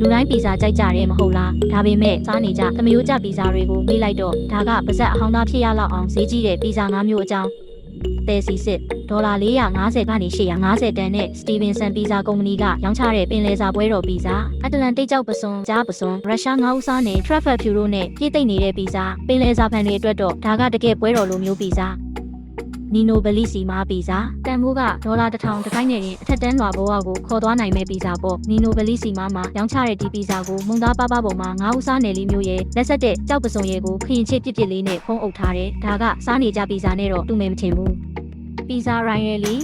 လူတိုင်းပီဇာကြိုက်ကြတယ်မဟုတ်လားဒါပေမဲ့စားနေကြသမယိုးကြပီဇာတွေကိုမေးလိုက်တော့ဒါကပါဇက်အဟောင်းသားဖြစ်ရလောက်အောင်ဈေးကြီးတဲ့ပီဇာ၅မျိုးအကြောင်းတဲစီစစ်ဒေါ်လာ450ကနေ850တန်နဲ့စတီဗင်ဆန်ပီဇာကုမ္ပဏီကရောင်းချတဲ့ပင်လယ်စာပွဲတော်ပီဇာအတလန်တိတ်ကျောက်ပစွန်ကြားပစွန်ရုရှားငါးဦးစားနဲ့ Travel Bureau နဲ့ပြည့်သိမ့်နေတဲ့ပီဇာပင်လယ်စာဖန်တွေအတွက်တော့ဒါကတကယ်ပွဲတော်လိုမျိုးပီဇာ နီနိုဘလီစီမာပီဇာတန်ဖိုးကဒေါ်လာတစ်ထောင်တစ်ခိုင်းနဲ့ရင်အထက်တန်းလွာဘဝကိုခေါ်သွားနိုင်မဲ့ပီဇာပေါ့နီနိုဘလီစီမာမှာရောင်းချတဲ့ဒီပီဇာကိုမုံသားပါပါပုံမှာငါးဦးစားနယ်လေးမျိုးရဲ့လက်ဆက်တဲ့ကြောက်ပစုံရဲကိုခရင်ချစ်ပြစ်ပြစ်လေးနဲ့ဖုံးအုပ်ထားတယ်ဒါကစားနေကြပီဇာနဲ့တော့တူမယ်မထင်ဘူး ပီဇာရိုင်ရယ်လီ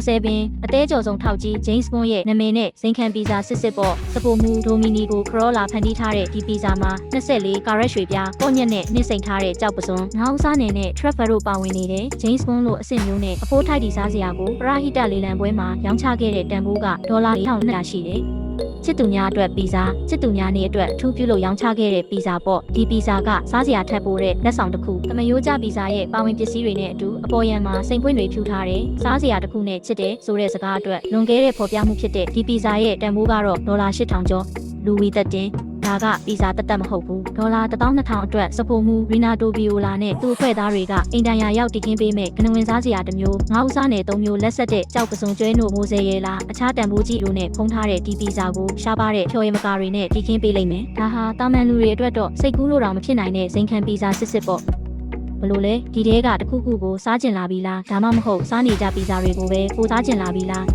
007အသေးကြော်ဆုံးထောက်ကြီး James Bond ရဲ့နာမည်နဲ့ဇိမ်ခံပီဇာစစ်စစ်ပေါ့စပိုမူဒိုမီနီကိုခရောလာဖန်တီးထားတဲ့ဒီပီဇာမှာ24ကာရက်ရွှေပြားပေါ့ညက်နဲ့နှိမ့်စိန်ထားတဲ့ကြောက်ပစွန်ငါးဦးစားနယ်နဲ့ Trevor တို့ပါဝင်နေတဲ့ James Bond လို့အစ်စ်မျိုးနဲ့အဖိုးထိုက်ဒီစားစရာကိုပရာဟိတလေလံပွဲမှာရောင်းချခဲ့တဲ့တန်ဖိုးကဒေါ်လာ1200ရှိတယ် ချစ်သူများအတွက်ပီဇာချစ်သူများနေ့အတွက်အထူးပြုလို့ရောင်းချခဲ့တဲ့ပီဇာပေါ့ဒီပီဇာကစားစရာထက်ပိုတဲ့လက်ဆောင်တစ်ခုသမယိုးကြပီဇာရဲ့ပါဝင်ပစ္စည်းတွေနဲ့အတူအပေါ်ယံမှာစိန်ပွင့်တွေဖြူထားတယ်စားစရာတစ်ခုနဲ့ချစ်တယ်ဆိုတဲ့စကားအတွက်လွန်ခဲ့တဲ့ဖော်ပြမှုဖြစ်တဲ့ဒီပီဇာရဲ့တန်ဖိုးကတော့ဒေါ်လာ8000ကျော်လူဝီသက်တင် ဒါကပီဇာတက်တက်မဟုတ်ဘူးဒေါ်လာ12000အတွက်စပိုမူရီနာတိုဗီယိုလာနဲ့သူ့အဖွဲ့သားတွေကအိမ်တန်ယာရောက်တည်ခင်းပေးမဲ့ကနဝင်စားစရာတစ်မျိုးငါးဦးစားနယ်၃မျိုးလက်ဆက်တဲ့ကြောက်ပစုံကျွဲနို့မိုးစဲရဲလားအခြားတန်ဖိုးကြီးလိုနဲ့ဖုံးထားတဲ့ဒီပီဇာကိုရှားပါတဲ့ဖြော်ရည်မကာတွေနဲ့တည်ခင်းပေးလိုက်မယ်ဒါဟာတာမန်လူတွေအတွက်တော့စိတ်ကူးလို့တောင်မဖြစ်နိုင်တဲ့ဇိမ်ခံပီဇာစစ်စစ်ပေါ့ဘလို့လဲဒီတဲကတစ်ခုခုကိုစားကျင်လာပြီလားဒါမှမဟုတ်စားနေကြပီဇာတွေကိုပဲပိုစားကျင်လာပြီလား